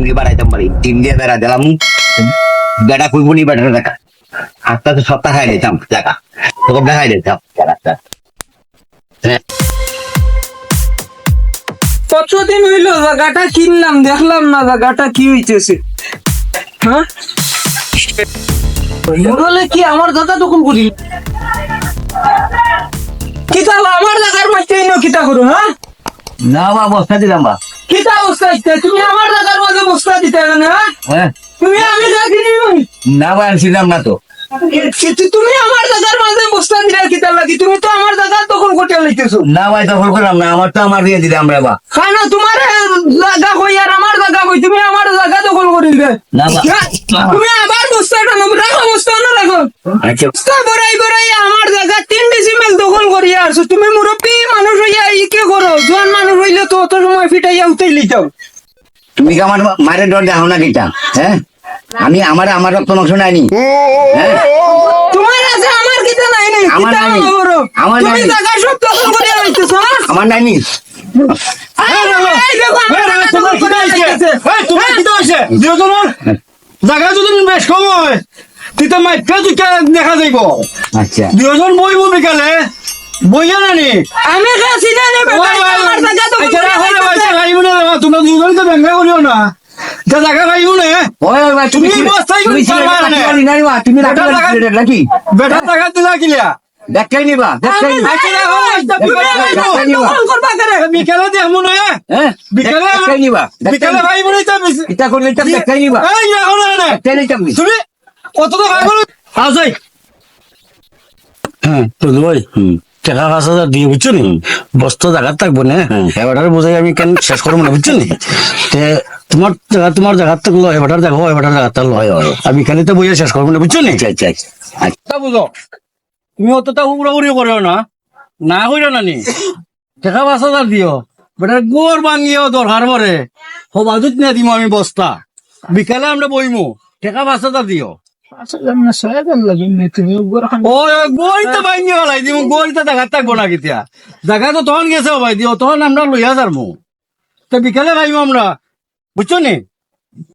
মুড়ি বাড়াইতাম পারি তিন দিয়ে বেড়া দিলাম। বেটা কইব নি বেটা দেখা আস্তে আস্তে সপ্তাহ খাই দিতাম টাকা তোকে দেখাই দিতাম টাকা কতদিন হইল জায়গাটা কিনলাম দেখলাম না জায়গাটা কি হইতেছে। হ্যাঁ? বলে কি আমার দাদা দখল করি? কিতা? আমার জায়গার মাঝে কিতা করো হ্যাঁ? না বা বস্তা দিলাম বা কিতা তুমি আমার বস্তা দিতে না তুমি আমি দেখিনি না বা আনছিলাম না তো। তুমি আমার দাদার মাঝে বস্তা দিলে কিতা লাগি? তুমি তো আমার দাদার দখল করতে লাইতেছো না ভাই দখল করলাম না আমার তো আমার দিয়ে দিলাম রে বা খানা তোমার জায়গা কই আর আমার জায়গা কই তুমি আমার জায়গা দখল করিলে না তুমি আবার বস্তাটা বস্তা না রাখো আচ্ছা। বস্তা বড়াই বড়াই আমার জায়গা তিন ডিসিমেল দখল করিয়া আসছো তুমি মুরব্বী মানুষ হইয়া ই কে করো তো অত সময় ফিটাইয়া উঠাই লিটাও তুমি কি আমার মায়ের ডর দেখো না কিটা? হ্যাঁ? আমি আমার আমার রক্ত মাংস নাইনি হ্যাঁ? তোমার আছে আমার তুমি। সব দখল হ্যাঁ? নাইনি জায়গা যদি বেশ কম হয় তিতা মাইকা দেখা যাইব। আচ্ছা। দুজন বইব বিকালে। বইয়া আমি কাছি না। তোমরা তো ব্যঙ্গা করিও না। জায়গা খাইও না ওই ওই ভাই, তুমি তুমি তুমি তুমি রাখতে বেটা টাকা দিলা দেখাই নিবা দেখাই আমি দেখাই নিবা। বিকালে দেখমু না হ্যাঁ? বিকালে দেখাই নিবা বিকালে ভাই বোন এটা করলে এটা দেখাই নিবা। এই এখন। না দেখাই নিতাম নি। তুমি কত তো খাই বলো হ্যাঁ তো ভাই। টাকা পাঁচ হাজার দিয়ে বুঝছ নি? বস্তা জায়গা থাকব না। এবারে বোঝাই আমি কেন শেষ করব না বুঝছ নি? তে তোমার জায়গা তোমার জায়গা থাকল লয় এবারটার দেখো এবারটার জায়গা থাকল লয় আমি খালি তো বইয়া শেষ করব না বুঝছ নি? আচ্ছা আচ্ছা আচ্ছা। বুঝো। তুমি অতটা উড়াউড়ি করো না। না কইরা নানি টাকা পাঁচ হাজার দিও। বেটার গোর ভাঙিও দরকার পরে হবাজুত না দিমু আমি বস্তা। বিকালে আমরা বইমু। টাকা পাঁচ হাজার দিও। ও গড়িতে ভাঙিয়ে গলাই দিমু গড়িতে দেখা থাকব না কেতিয়া। জায়গা তো তখন গেছে ভাই দিও তখন আমরা লইয়া যারমু। তো বিকালে ভাইব আমরা, বুঝছ নি?